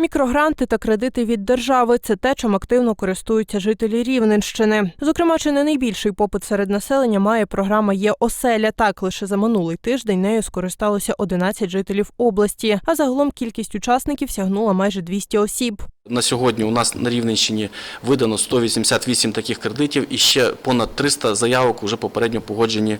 Мікрогранти та кредити від держави це те, чим активно користуються жителі Рівненщини. Зокрема, чи не найбільший попит серед населення має програма Є оселя. Так лише за минулий тиждень нею скористалося 11 жителів області. А загалом кількість учасників сягнула майже 200 осіб. На сьогодні у нас на Рівненщині видано 188 таких кредитів і ще понад 300 заявок вже попередньо погоджені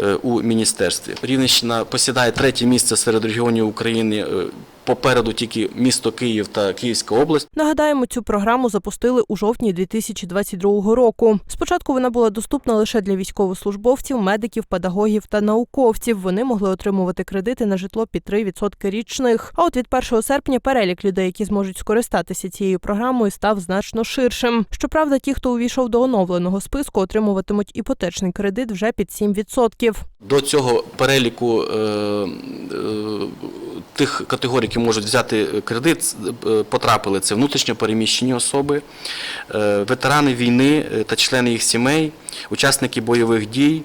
е, у міністерстві. Рівненщина посідає третє місце серед регіонів України. е, Попереду тільки місто Київ та Київська область. Нагадаємо, цю програму запустили у жовтні 2022 року. Спочатку вона була доступна лише для військовослужбовців, медиків, педагогів та науковців. Вони могли отримувати кредити на житло під 3% річних. А от від 1 серпня перелік людей, які зможуть скористатися цією програмою, став значно ширшим. Щоправда, ті, хто увійшов до оновленого списку, отримуватимуть іпотечний кредит вже під 7%. До цього переліку е, е, тих категорій, які можуть взяти кредит, е, потрапили це внутрішньо переміщені особи, ветерани війни та члени їх сімей, учасники бойових дій.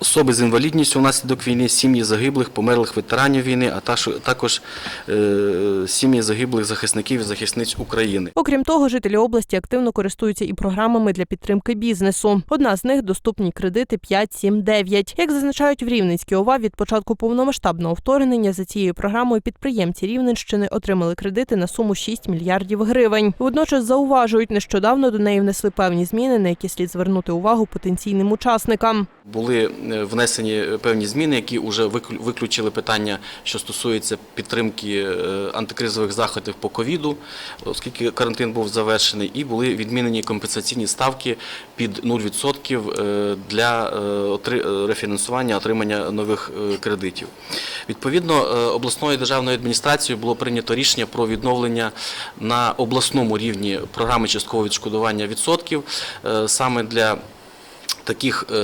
Особи з інвалідністю внаслідок війни, сім'ї загиблих, померлих ветеранів війни, а також е, сім'ї загиблих захисників і захисниць України. Окрім того, жителі області активно користуються і програмами для підтримки бізнесу. Одна з них доступні кредити 5, 7, 9. Як зазначають в Рівненській ОВА, від початку повномасштабного вторгнення за цією програмою підприємці Рівненщини отримали кредити на суму 6 мільярдів гривень. Водночас зауважують, нещодавно до неї внесли певні зміни, на які слід звернути увагу потенційним учасникам. Були внесені певні зміни, які вже виключили питання, що стосується підтримки е, антикризових заходів по ковіду, оскільки карантин був завершений, і були відмінені компенсаційні ставки під 0% е, для е, е, рефінансування отримання нових е, кредитів. Відповідно, е, обласною державною адміністрацією було прийнято рішення про відновлення на обласному рівні програми часткового відшкодування відсотків е, саме для таких, е,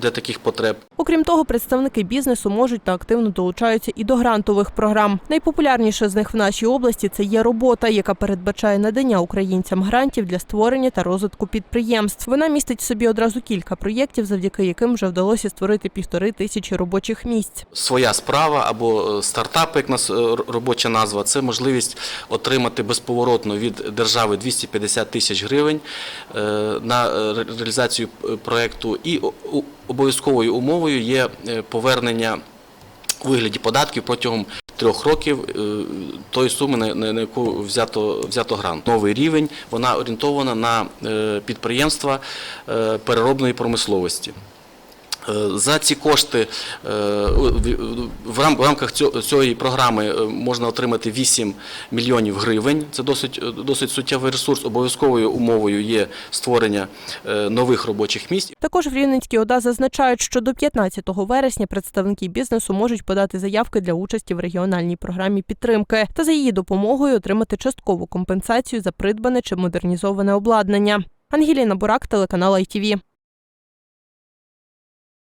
для таких потреб. Окрім того, представники бізнесу можуть та активно долучаються і до грантових програм. Найпопулярніша з них в нашій області це є робота, яка передбачає надання українцям грантів для створення та розвитку підприємств. Вона містить в собі одразу кілька проєктів, завдяки яким вже вдалося створити півтори тисячі робочих місць. Своя справа або стартап, як нас е, робоча назва, це можливість отримати безповоротно від держави 250 тисяч гривень е, на реалізацію проекту. І обов'язковою умовою є е, повернення у вигляді податків протягом трьох років е, тої суми, на- яку взято, взято грант. Новий рівень, вона орієнтована на е, підприємства переробної промисловості. Е, За ці кошти е, в- в рам- в рамках цієї програми е, можна отримати 8 мільйонів гривень. Це досить, досить суттєвий ресурс. Обов'язковою умовою є створення нових робочих місць. Також в Рівненській ОДА зазначають, що до 15 вересня представники бізнесу можуть подати заявки для участі в регіональній програмі підтримки та за її допомогою отримати часткову компенсацію за придбане чи модернізоване обладнання. Ангеліна Бурак, телеканал ITV.